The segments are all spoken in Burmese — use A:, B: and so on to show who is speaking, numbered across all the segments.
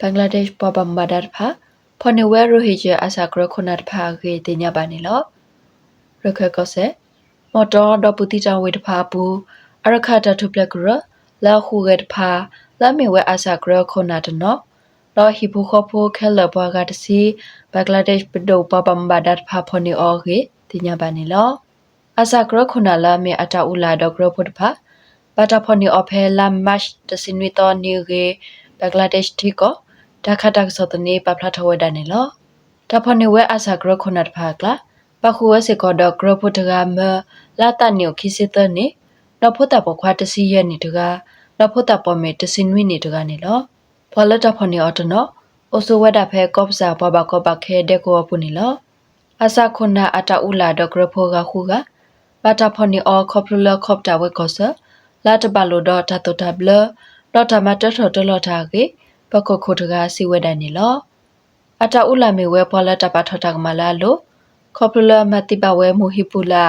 A: ဘင်္ဂလားဒေ့ရှ်ပပမ္ဘာဒတ်ဖာဖော်နေဝဲရိုဟီဂျာအစာကရခုနတ်ဖာဂေတင်ညာပါနေလောရခကောဆေမော်တော်ဒပူတီတာဝေတဖာပူအရခတာထုပလက်ဂရလာခုဂတ်ဖာလာမေဝဲအစာကရခုနတ်နော်လောဟီဘူခဖိုခဲလဘွားကတစီဘင်္ဂလားဒေ့ရှ်ပဒိုပပမ္ဘာဒတ်ဖာဖော်နေအော်ဂေတင်ညာပါနေလောအစာကရခုနလာမေအတာဥလာဒေါဂရဖုတ်ဖာပတာဖော်နေအော်ဖဲလာမတ်တစင်ဝီတော်နေဂေဘင်္ဂလားဒေ့ရှ်တီကို ဒါခတာဆောတနေပပလာထဝဒနေလောတဖနေဝဲအစာဂရခုနတ်ဖာကလာပခုဝဲစေကောဒဂရဖုတကမလာတညိုခိစစ်တနေနဖုတပခွာတစီရနေတကနဖုတပမေတစင်ဝိနေတကနေလောဖော်လတဖနေအတနောအိုဆိုဝဒဖဲကော့ပစာပပကောပခဲတဲ့ကိုပုနေလောအစာခုနာအတာဥလာဒဂရဖိုကခုကပါတာဖနေအောခေါပလခေါပတာဝဲကောဆလာတဘလိုတော့တတတဘလတော့တမတထတလောတာကေ ပကခုတကစီဝဒနေလောအတာဥလာမေဝဲဖော်လတပထထကမလာလို့ခေါပလမတိပဝဲမူဟိပူလာ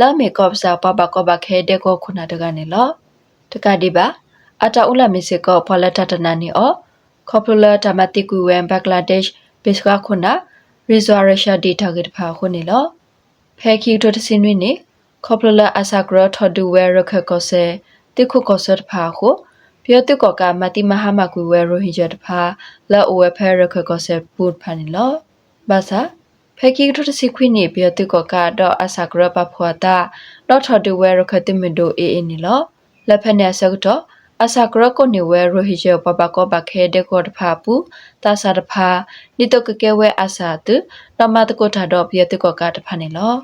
A: လာမေကော့စာပပကောပခဲတဲ့ကိုခုနာတကနေလောတကဒီပါအတာဥလာမေစေကောဖော်လတတနာနေအောခေါပလတမတိကူဝဲဘင်္ဂလားဒေ့ရှ်ဘစ်ကခုနာရီဇွာရရှာဒီတာဂက်ဖာခုနေလောဖဲခီတိုတစင်းဝင်းနေခေါပလအဆာဂရထဒူဝဲရခကောဆေတိခုကောဆတ်ဖာခု ပြောတုကောကမတိမဟာမကွေဝဲရိုဟီဂျတ်ဖာလောအဝဲဖဲရခကောဆေပူဖာနီလောဘာသာဖဲကီထုတစီခွိနေပြောတုကောကတော့အဆာဂရပဖွာတာတော့ထဒူဝဲရခတိမင်ဒိုအေအေနီလောလက်ဖက်နေဆက်တော့အစာကရကိုနေဝဲရိုဟီဂျေပပကောပခဲတဲ့ကောတဖာပူတာစာတဖာနိတကကဲဝဲအစာတုနမတကိုထာတော့ပြတဲ့ကောကတဖာနေလော